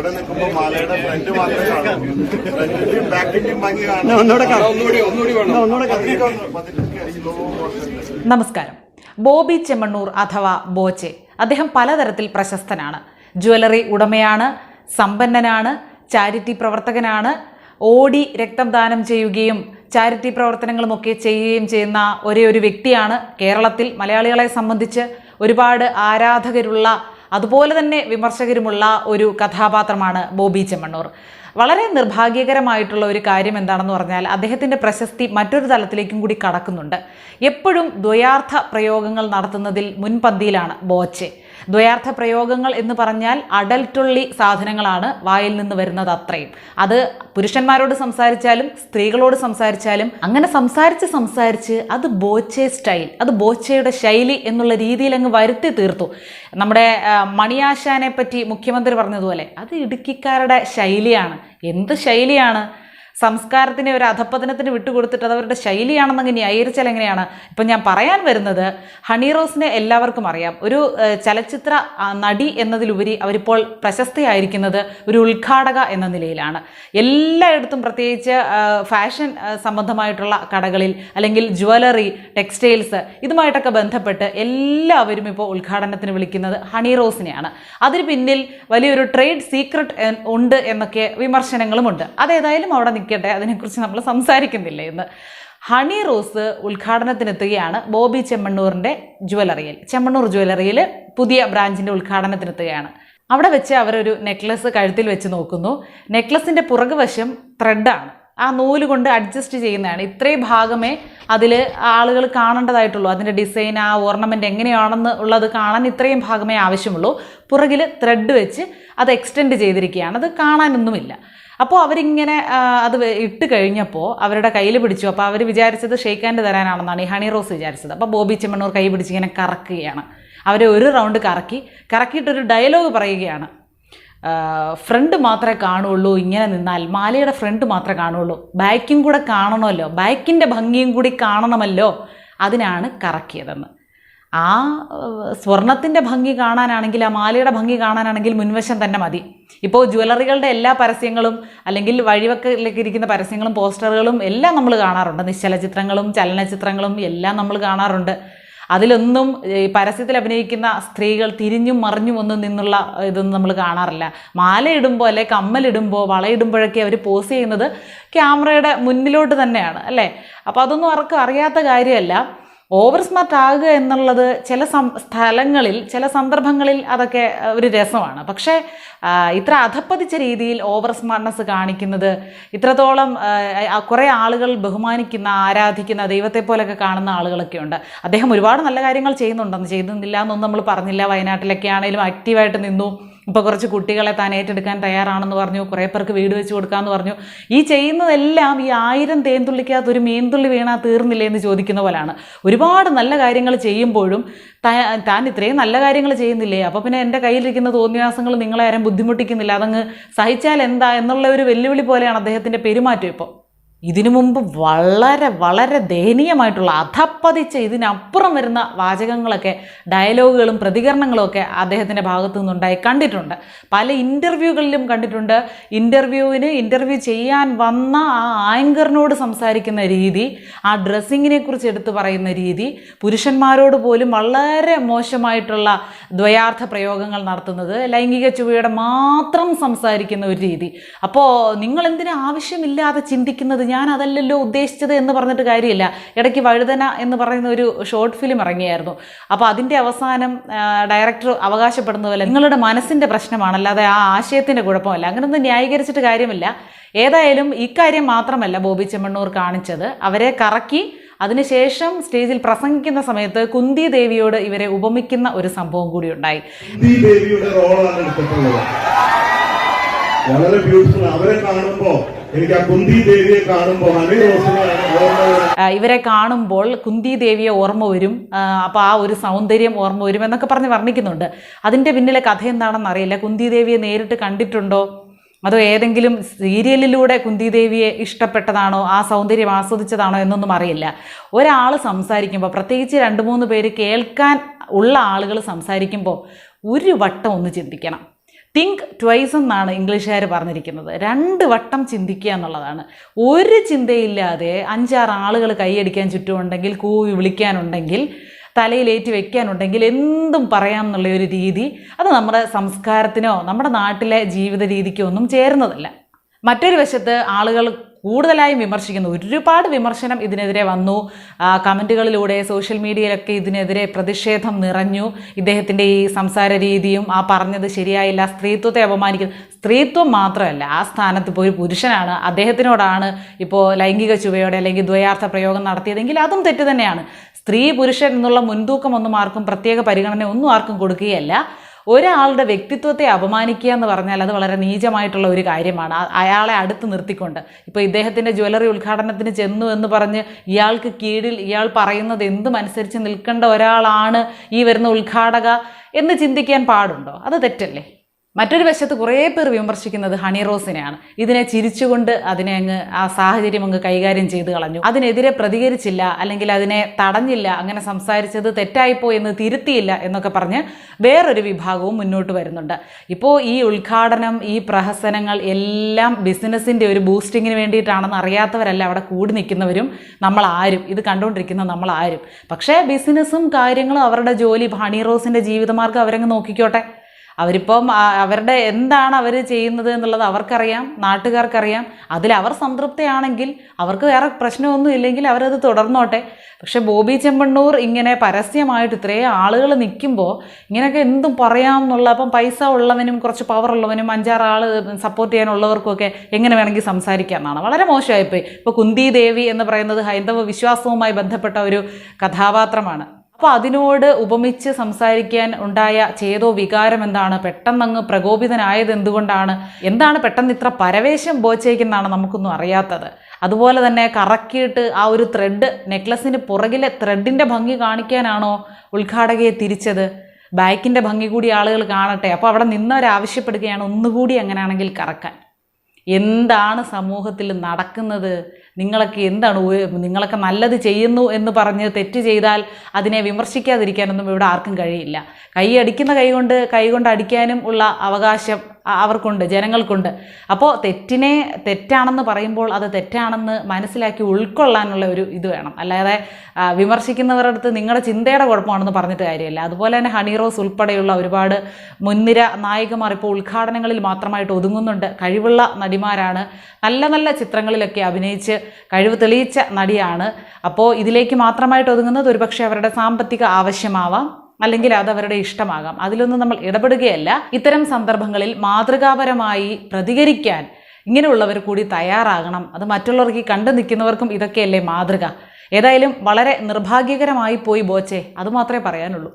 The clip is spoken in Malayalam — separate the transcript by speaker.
Speaker 1: ഇവിടെ നിൽക്കുമ്പോ മാലയുടെ ഫ്രണ്ട് മാത്രമേ കാണൂ. ഫ്രണ്ടിന്റെയും ബാക്കിന്റെയും ഭംഗി കാണാം.
Speaker 2: നമസ്കാരം. ബോബി ചെമ്മണ്ണൂർ അഥവാ ബോച്ചെ. അദ്ദേഹം പലതരത്തിൽ പ്രശസ്തനാണ്. ജ്വല്ലറി ഉടമയാണ് സമ്പന്നനാണ് ചാരിറ്റി പ്രവർത്തകനാണ്. ഓടി രക്തം ദാനം ചെയ്യുകയും ചാരിറ്റി പ്രവർത്തനങ്ങളുമൊക്കെ ചെയ്യുകയും ചെയ്യുന്ന ഒരേ ഒരു വ്യക്തിയാണ്. കേരളത്തിൽ മലയാളികളെ സംബന്ധിച്ച് ഒരുപാട് ആരാധകരുള്ള അതുപോലെ തന്നെ വിമർശകരുമുള്ള ഒരു കഥാപാത്രമാണ് ബോബി ചെമ്മണ്ണൂർ. വളരെ നിർഭാഗ്യകരമായിട്ടുള്ള ഒരു കാര്യം എന്താണെന്ന് പറഞ്ഞാൽ അദ്ദേഹത്തിന്റെ പ്രശസ്തി മറ്റൊരു തലത്തിലേക്കും കൂടി കടക്കുന്നുണ്ട്. എപ്പോഴും ദ്വയാർത്ഥ പ്രയോഗങ്ങൾ നടത്തുന്നതിൽ മുൻപന്തിയിലാണ് ബോച്ചെ. ദ്വയാർത്ഥ പ്രയോഗങ്ങൾ എന്ന് പറഞ്ഞാൽ അടൽട്ടുള്ളി സാധനങ്ങളാണ് വായിൽ നിന്ന് വരുന്നത് അത്രയും. അത് പുരുഷന്മാരോട് സംസാരിച്ചാലും സ്ത്രീകളോട് സംസാരിച്ചാലും അങ്ങനെ സംസാരിച്ച് സംസാരിച്ച് അത് ബോച്ചെ സ്റ്റൈൽ അത് ബോച്ചയുടെ ശൈലി എന്നുള്ള രീതിയിൽ അങ്ങ് വരുത്തി തീർത്തു. നമ്മുടെ മണിയാശാനെ പറ്റി മുഖ്യമന്ത്രി പറഞ്ഞതുപോലെ അത് ഇടുക്കിക്കാരുടെ ശൈലിയാണ്. എന്ത് ശൈലിയാണ്? സംസ്കാരത്തിനെ ഒരു അധപ്പതനത്തിന് വിട്ടുകൊടുത്തിട്ട് അത് അവരുടെ ശൈലിയാണെന്നങ്ങ് ന്യായീകരിച്ചാൽ എങ്ങനെയാണ്? ഇപ്പം ഞാൻ പറയാൻ വരുന്നത് ഹണി റോസിനെ എല്ലാവർക്കും അറിയാം. ഒരു ചലച്ചിത്ര നടി എന്നതിലുപരി അവരിപ്പോൾ പ്രശസ്തയായിരിക്കുന്നത് ഒരു ഉദ്ഘാടക എന്ന നിലയിലാണ്. എല്ലായിടത്തും പ്രത്യേകിച്ച് ഫാഷൻ സംബന്ധമായിട്ടുള്ള കടകളിൽ അല്ലെങ്കിൽ ജ്വല്ലറി ടെക്സ്റ്റൈൽസ് ഇതുമായിട്ടൊക്കെ ബന്ധപ്പെട്ട് എല്ലാവരും ഇപ്പോൾ ഉദ്ഘാടനത്തിന് വിളിക്കുന്നത് ഹണി റോസിനെയാണ്. അതിന് പിന്നിൽ വലിയൊരു ട്രേഡ് സീക്രട്ട് ഉണ്ട് എന്നൊക്കെ വിമർശനങ്ങളുമുണ്ട്. അതേതായാലും അവിടെ നിൽക്കട്ടെ അതിനെക്കുറിച്ച് നമ്മൾ സംസാരിക്കുന്നില്ല ഇന്ന്. ഹണി റോസ് ഉദ്ഘാടനത്തിനെത്തുകയാണ് ബോബി ചെമ്മണ്ണൂറിന്റെ ജ്വല്ലറിയിൽ. ചെമ്മണ്ണൂർ ജ്വല്ലറിയിൽ പുതിയ ബ്രാഞ്ചിന്റെ ഉദ്ഘാടനത്തിനെത്തുകയാണ്. അവിടെ വെച്ച് അവരൊരു നെക്ലസ് കഴുത്തിൽ വെച്ച് നോക്കുന്നു. നെക്ലസിന്റെ പുറകുവശം ത്രെഡാണ് ആ നൂൽ കൊണ്ട് അഡ്ജസ്റ്റ് ചെയ്യുന്നതാണ്. ഇത്രയും ഭാഗമേ അതിൽ ആളുകൾ കാണേണ്ടതായിട്ടുള്ളൂ. അതിന്റെ ഡിസൈൻ ആ ഓർണമെന്റ് എങ്ങനെയാണെന്ന് ഉള്ളത് കാണാൻ ഇത്രയും ഭാഗമേ ആവശ്യമുള്ളൂ. പുറകിൽ ത്രെഡ് വെച്ച് അത് എക്സ്റ്റെൻഡ് ചെയ്തിരിക്കുകയാണ്. അത് കാണാനൊന്നുമില്ല. അപ്പോൾ അവരിങ്ങനെ അത് ഇട്ട് കഴിഞ്ഞപ്പോൾ അവരുടെ കയ്യിൽ പിടിച്ചു. അപ്പോൾ അവർ വിചാരിച്ചത് ഷെയ്ക്ക് തരാനാണെന്നാണ്. ഈ ഹണി റോസ് വിചാരിച്ചത്. അപ്പോൾ ബോബി ചെമ്മണ്ണൂർ കൈ പിടിച്ച് ഇങ്ങനെ കറക്കുകയാണ്. അവരെ ഒരു റൗണ്ട് കറക്കി കറക്കിയിട്ടൊരു ഡയലോഗ് പറയുകയാണ്. ഫ്രണ്ട് മാത്രമേ കാണുള്ളൂ ഇങ്ങനെ നിന്നാൽ. മാലയുടെ ഫ്രണ്ട് മാത്രമേ കാണുള്ളൂ. ബാക്കും കൂടെ കാണണമല്ലോ. ബാക്കിന്റെ ഭംഗിയും കൂടി കാണണമല്ലോ. അതിനാണ് കറക്കിയതെന്ന്. ആ സ്വർണത്തിന്റെ ഭംഗി കാണാനാണെങ്കിൽ ആ മാലയുടെ ഭംഗി കാണാനാണെങ്കിൽ മുൻവശം തന്നെ മതി. ഇപ്പോൾ ജ്വല്ലറികളുടെ എല്ലാ പരസ്യങ്ങളും അല്ലെങ്കിൽ വഴിവക്കിലേക്ക് ഇരിക്കുന്ന പരസ്യങ്ങളും പോസ്റ്ററുകളും എല്ലാം നമ്മൾ കാണാറുണ്ട്. നിശ്ചല ചിത്രങ്ങളും ചലനചിത്രങ്ങളും എല്ലാം നമ്മൾ കാണാറുണ്ട്. അതിലൊന്നും ഈ പരസ്യത്തിൽ അഭിനയിക്കുന്ന സ്ത്രീകൾ തിരിഞ്ഞും മറിഞ്ഞും ഒന്നും നിന്നുള്ള ഇതൊന്നും നമ്മൾ കാണാറില്ല. മാലയിടുമ്പോൾ അല്ലെ കമ്മലിടുമ്പോൾ വളയിടുമ്പോഴൊക്കെ അവർ പോസ് ചെയ്യുന്നത് ക്യാമറയുടെ മുന്നിലോട്ട് തന്നെയാണ് അല്ലേ? അപ്പോൾ അതൊന്നും ആർക്കും അറിയാത്ത കാര്യമല്ല. ഓവർ സ്മാർട്ട് ആകുക എന്നുള്ളത് ചില സ്ഥലങ്ങളിൽ ചില സന്ദർഭങ്ങളിൽ അതൊക്കെ ഒരു രസമാണ്. പക്ഷേ ഇത്ര അധപ്പതിച്ച രീതിയിൽ ഓവർ സ്മാർട്ട്നെസ് കാണിക്കുന്നത് ഇത്രത്തോളം കുറേ ആളുകൾ ബഹുമാനിക്കുന്ന ആരാധിക്കുന്ന ദൈവത്തെ പോലൊക്കെ കാണുന്ന ആളുകളൊക്കെ ഉണ്ട്. അദ്ദേഹം ഒരുപാട് നല്ല കാര്യങ്ങൾ ചെയ്യുന്നുണ്ടെന്ന് ചെയ്യുന്നില്ല എന്നൊന്നും നമ്മൾ പറഞ്ഞില്ല. വയനാട്ടിലൊക്കെ ആണെങ്കിലും ആക്റ്റീവായിട്ട് നിന്നു. ഇപ്പോൾ കുറച്ച് കുട്ടികളെ താൻ ഏറ്റെടുക്കാൻ തയ്യാറാണെന്ന് പറഞ്ഞു കുറേ പേർക്ക് വീട് വെച്ച് കൊടുക്കാമെന്ന് പറഞ്ഞു. ഈ ചെയ്യുന്നതെല്ലാം ഈ ആയിരം തേൻതുള്ളിക്കകത്ത് ഒരു മീൻതുള്ളി വീണാൽ തീർന്നില്ലേ എന്ന് ചോദിക്കുന്ന പോലെയാണ് ഒരുപാട് നല്ല കാര്യങ്ങൾ ചെയ്യുമ്പോഴും താൻ ഇത്രയും നല്ല കാര്യങ്ങൾ ചെയ്യുന്നില്ലേ? അപ്പോൾ പിന്നെ എന്റെ കയ്യിലിരിക്കുന്ന തോന്നിയാസങ്ങൾ നിങ്ങളെ ആരും ബുദ്ധിമുട്ടിക്കുന്നില്ല. അതങ്ങ് സഹിച്ചാൽ എന്താ? എന്നുള്ള ഒരു വെല്ലുവിളി പോലെയാണ് അദ്ദേഹത്തിന്റെ പെരുമാറ്റം ഇപ്പോൾ ഇതിനു മുമ്പ് വളരെ വളരെ ദയനീയമായിട്ടുള്ള അധപ്പതിച്ച ഇതിനപ്പുറം വരുന്ന വാചകങ്ങളൊക്കെ ഡയലോഗുകളും പ്രതികരണങ്ങളും ഒക്കെ അദ്ദേഹത്തിന്റെ ഭാഗത്തു നിന്നുണ്ടായി കണ്ടിട്ടുണ്ട്. പല ഇന്റർവ്യൂകളിലും കണ്ടിട്ടുണ്ട്. ഇന്റർവ്യൂവിന് ഇന്റർവ്യൂ ചെയ്യാൻ വന്ന ആ ആങ്കറിനോട് സംസാരിക്കുന്ന രീതി ആ ഡ്രസ്സിങ്ങിനെ കുറിച്ച് എടുത്തു പറയുന്ന രീതി പുരുഷന്മാരോട് പോലും വളരെ മോശമായിട്ടുള്ള ദ്വയാർത്ഥ പ്രയോഗങ്ങൾ നടത്തുന്നത് ലൈംഗിക ചുവയുടെ മാത്രം സംസാരിക്കുന്ന ഒരു രീതി. അപ്പോൾ നിങ്ങൾ എന്തിനാ ചിന്തിക്കുന്നത് ഞാൻ അതല്ലല്ലോ ഉദ്ദേശിച്ചത് എന്ന് പറഞ്ഞിട്ട് കാര്യമില്ല. ഇടയ്ക്ക് വഴുതന എന്ന് പറയുന്ന ഒരു ഷോർട്ട് ഫിലിം ഇറങ്ങിയായിരുന്നു. അപ്പോൾ അതിന്റെ അവസാനം ഡയറക്ടർ അവകാശപ്പെടുന്ന പോലെ നിങ്ങളുടെ മനസ്സിന്റെ പ്രശ്നമാണ് അല്ലാതെ ആ ആശയത്തിന്റെ കുഴപ്പമല്ല. അങ്ങനൊന്നും ന്യായീകരിച്ചിട്ട് കാര്യമില്ല. ഏതായാലും ഇക്കാര്യം മാത്രമല്ല ബോബി ചെമ്മണ്ണൂർ കാണിച്ചത്. അവരെ കറക്കി അതിനുശേഷം സ്റ്റേജിൽ പ്രസംഗിക്കുന്ന സമയത്ത് കുന്തി ദേവിയോട് ഇവരെ ഉപമിക്കുന്ന ഒരു സംഭവം കൂടി ഉണ്ടായി.
Speaker 1: വളരെ ബ്യൂട്ടിഫുൾ അവരെ കാണുമ്പോ
Speaker 2: ഇവരെ കാണുമ്പോൾ കുന്തി ദേവിയെ ഓർമ്മ വരും. അപ്പോൾ ആ ഒരു സൗന്ദര്യം ഓർമ്മ വരും എന്നൊക്കെ പറഞ്ഞ് വർണിക്കുന്നുണ്ട്. അതിന്റെ പിന്നിലെ കഥ എന്താണെന്ന് അറിയില്ല. കുന്തി ദേവിയെ നേരിട്ട് കണ്ടിട്ടുണ്ടോ? അതോ ഏതെങ്കിലും സീരിയലിലൂടെ കുന്തി ദേവിയെ ഇഷ്ടപ്പെട്ടതാണോ? ആ സൗന്ദര്യം ആസ്വദിച്ചതാണോ എന്നൊന്നും അറിയില്ല. ഒരാൾ സംസാരിക്കുമ്പോൾ പ്രത്യേകിച്ച് രണ്ട് മൂന്ന് പേര് കേൾക്കാൻ ഉള്ള ആളുകൾ സംസാരിക്കുമ്പോൾ ഒരു വട്ടം ഒന്ന് ചിന്തിക്കണം. തിങ്ക് ട്വൈസ് എന്നാണ് ഇംഗ്ലീഷുകാർ പറഞ്ഞിരിക്കുന്നത്. രണ്ട് വട്ടം ചിന്തിക്കുക എന്നുള്ളതാണ്. ഒരു ചിന്തയില്ലാതെ അഞ്ചാറ് ആളുകൾ കൈയടിക്കാൻ ചുറ്റുമുണ്ടെങ്കിൽ കൂവി വിളിക്കാനുണ്ടെങ്കിൽ തലയിലേറ്റി വെക്കാനുണ്ടെങ്കിൽ എന്തും പറയാം എന്നുള്ള ഒരു രീതി അത് നമ്മുടെ സംസ്കാരത്തിനോ നമ്മുടെ നാട്ടിലെ ജീവിത രീതിക്കോ ഒന്നും ചേരുന്നതല്ല. മറ്റൊരു വശത്ത് ആളുകൾ കൂടുതലായും വിമർശിക്കുന്നു. ഒരുപാട് വിമർശനം ഇതിനെതിരെ വന്നു. കമന്റുകളിലൂടെ സോഷ്യൽ മീഡിയയിലൊക്കെ ഇതിനെതിരെ പ്രതിഷേധം നിറഞ്ഞു. ഇദ്ദേഹത്തിന്റെ ഈ സംസാര രീതിയും ആ പറഞ്ഞത് ശരിയായില്ല സ്ത്രീത്വത്തെ അപമാനിക്കുന്നു. സ്ത്രീത്വം മാത്രമല്ല ആ സ്ഥാനത്ത് ഇപ്പോൾ ഒരു പുരുഷനാണ്. അദ്ദേഹത്തിനോടാണ് ഇപ്പോൾ ലൈംഗിക ചുവയോടെ അല്ലെങ്കിൽ ദ്വയാർത്ഥ പ്രയോഗം നടത്തിയതെങ്കിൽ അതും തെറ്റ് തന്നെയാണ്. സ്ത്രീ പുരുഷൻ എന്നുള്ള മുൻതൂക്കം ഒന്നും ആർക്കും പ്രത്യേക പരിഗണന ഒന്നും ആർക്കും കൊടുക്കുകയല്ല. ഒരാളുടെ വ്യക്തിത്വത്തെ അപമാനിക്കുക എന്ന് പറഞ്ഞാൽ അത് വളരെ നീചമായിട്ടുള്ള ഒരു കാര്യമാണ്. അയാളെ അടുത്ത് നിർത്തിക്കൊണ്ട്. ഇപ്പോൾ ഇദ്ദേഹത്തിന്റെ ജ്വല്ലറി ഉദ്ഘാടനത്തിന് ചെന്നു എന്ന് പറഞ്ഞ് ഇയാൾക്ക് കീഴിൽ ഇയാൾ പറയുന്നത് എന്തും അനുസരിച്ച് നിൽക്കേണ്ട ഒരാളാണ് ഈ വരുന്ന ഉദ്ഘാടക എന്ന് ചിന്തിക്കാൻ പാടുണ്ടോ? അത് തെറ്റല്ലേ? മറ്റൊരു വശത്ത് കുറേ പേർ വിമർശിക്കുന്നത് ഹണി റോസിനെയാണ്. ഇതിനെ ചിരിച്ചുകൊണ്ട് അതിനെ അങ്ങ് ആ സാഹചര്യം അങ്ങ് കൈകാര്യം ചെയ്ത് കളഞ്ഞു. അതിനെതിരെ പ്രതികരിച്ചില്ല അല്ലെങ്കിൽ അതിനെ തടഞ്ഞില്ല അങ്ങനെ സംസാരിച്ചത് തെറ്റായിപ്പോയി എന്ന് തിരുത്തിയില്ല എന്നൊക്കെ പറഞ്ഞ് വേറൊരു വിഭാഗവും മുന്നോട്ട് വരുന്നുണ്ട്. ഇപ്പോൾ ഈ ഉദ്ഘാടനം ഈ പ്രഹസനങ്ങൾ എല്ലാം ബിസിനസ്സിന്റെ ഒരു ബൂസ്റ്റിങ്ങിന് വേണ്ടിയിട്ടാണെന്ന് അറിയാത്തവരല്ല അവിടെ കൂടി നിൽക്കുന്നവരും നമ്മളാരും. ഇത് കണ്ടുകൊണ്ടിരിക്കുന്ന നമ്മളാരും. പക്ഷേ ബിസിനസ്സും കാര്യങ്ങളും അവരുടെ ജോലി ഹണി റോസിന്റെ ജീവിതമാർഗം അവരങ്ങ് നോക്കിക്കോട്ടെ. അവരിപ്പം അവരുടെ എന്താണ് അവർ ചെയ്യുന്നത് എന്നുള്ളത് അവർക്കറിയാം നാട്ടുകാർക്കറിയാം. അതിൽ അവർ സംതൃപ്തിയാണെങ്കിൽ അവർക്ക് വേറെ പ്രശ്നമൊന്നും ഇല്ലെങ്കിൽ അവരത് തുടർന്നോട്ടെ. പക്ഷേ ബോബി ചെമ്മണ്ണൂർ ഇങ്ങനെ പരസ്യമായിട്ട് ഇത്രയും ആളുകൾ നിൽക്കുമ്പോൾ ഇങ്ങനെയൊക്കെ എന്തും പറയാം എന്നുള്ള അപ്പം പൈസ ഉള്ളവനും കുറച്ച് പവർ ഉള്ളവനും അഞ്ചാറ് ആൾ സപ്പോർട്ട് ചെയ്യാനുള്ളവർക്കൊക്കെ എങ്ങനെ വേണമെങ്കിൽ സംസാരിക്കാം എന്നാണ് വളരെ മോശമായിപ്പോയി. ഇപ്പോൾ കുന്തി ദേവി എന്ന് പറയുന്നത് ഹൈന്ദവ വിശ്വാസവുമായി ബന്ധപ്പെട്ട ഒരു കഥാപാത്രമാണ്. അപ്പോൾ അതിനോട് ഉപമിച്ച് സംസാരിക്കാൻ ഉണ്ടായ ചേതോ വികാരം എന്താണ്? പെട്ടെന്നങ്ങ് പ്രകോപിതനായത് എന്തുകൊണ്ടാണ്? എന്താണ് പെട്ടെന്ന് ഇത്ര പരവേശം ബോച്ചേക്കുന്നതാണ് നമുക്കൊന്നും അറിയാത്തത്. അതുപോലെ തന്നെ കറക്കിയിട്ട് ആ ഒരു ത്രെഡ് നെക്ലസിന് പുറകിലെ ത്രെഡിന്റെ ഭംഗി കാണിക്കാനാണോ ഉദ്ഘാടകയെ തിരിച്ചത്? ബാക്കിന്റെ ഭംഗി കൂടി ആളുകൾ കാണട്ടെ. അപ്പോൾ അവിടെ നിന്നവരാവശ്യപ്പെടുകയാണ്. ഒന്നുകൂടി എങ്ങനെയാണെങ്കിൽ കറക്കാൻ. എന്താണ് സമൂഹത്തിൽ നടക്കുന്നത്? നിങ്ങളൊക്കെ എന്താണ് നിങ്ങളൊക്കെ നല്ലത് ചെയ്യുന്നു എന്ന് പറഞ്ഞ് തെറ്റ് ചെയ്താൽ അതിനെ വിമർശിക്കാതിരിക്കാനൊന്നും ഇവിടെ ആർക്കും കഴിയില്ല. കൈ അടിക്കുന്ന കൈ കൊണ്ട് കൈ കൊണ്ട് അടിക്കാനും ഉള്ള അവകാശം അവർക്കുണ്ട് ജനങ്ങൾക്കുണ്ട്. അപ്പോൾ തെറ്റിനെ തെറ്റാണെന്ന് പറയുമ്പോൾ അത് തെറ്റാണെന്ന് മനസ്സിലാക്കി ഉൾക്കൊള്ളാനുള്ള ഒരു ഇത് വേണം. അല്ലാതെ വിമർശിക്കുന്നവരുടെ അടുത്ത് നിങ്ങളുടെ ചിന്തയുടെ കുഴപ്പമാണെന്ന് പറഞ്ഞിട്ട് കാര്യമില്ല. അതുപോലെ തന്നെ ഹണി റോസ് ഉൾപ്പെടെയുള്ള ഒരുപാട് മുൻനിര നായികമാർ ഇപ്പോൾ ഉദ്ഘാടനങ്ങളിൽ മാത്രമായിട്ട് ഒതുങ്ങുന്നുണ്ട്. കഴിവുള്ള നടിമാരാണ്. നല്ല നല്ല ചിത്രങ്ങളിലൊക്കെ അഭിനയിച്ച് കഴിവ് തെളിയിച്ച നടിയാണ്. അപ്പോൾ ഇതിലേക്ക് മാത്രമായിട്ട് ഒതുങ്ങുന്നത് ഒരുപക്ഷെ അവരുടെ സാമ്പത്തിക ആവശ്യമാവാം. അല്ലെങ്കിൽ അത് അവരുടെ ഇഷ്ടമാകാം. അതിലൊന്നും നമ്മൾ ഇടപെടുകയല്ല. ഇത്തരം സന്ദർഭങ്ങളിൽ മാതൃകാപരമായി പ്രതികരിക്കാൻ ഇങ്ങനെയുള്ളവർ കൂടി തയ്യാറാകണം. അത് മറ്റുള്ളവർക്ക് കണ്ടു നിൽക്കുന്നവർക്കും ഇതൊക്കെയല്ലേ മാതൃക. ഏതായാലും വളരെ നിർഭാഗ്യകരമായി പോയി ബോച്ചെ. അതുമാത്രമേ പറയാനുള്ളൂ.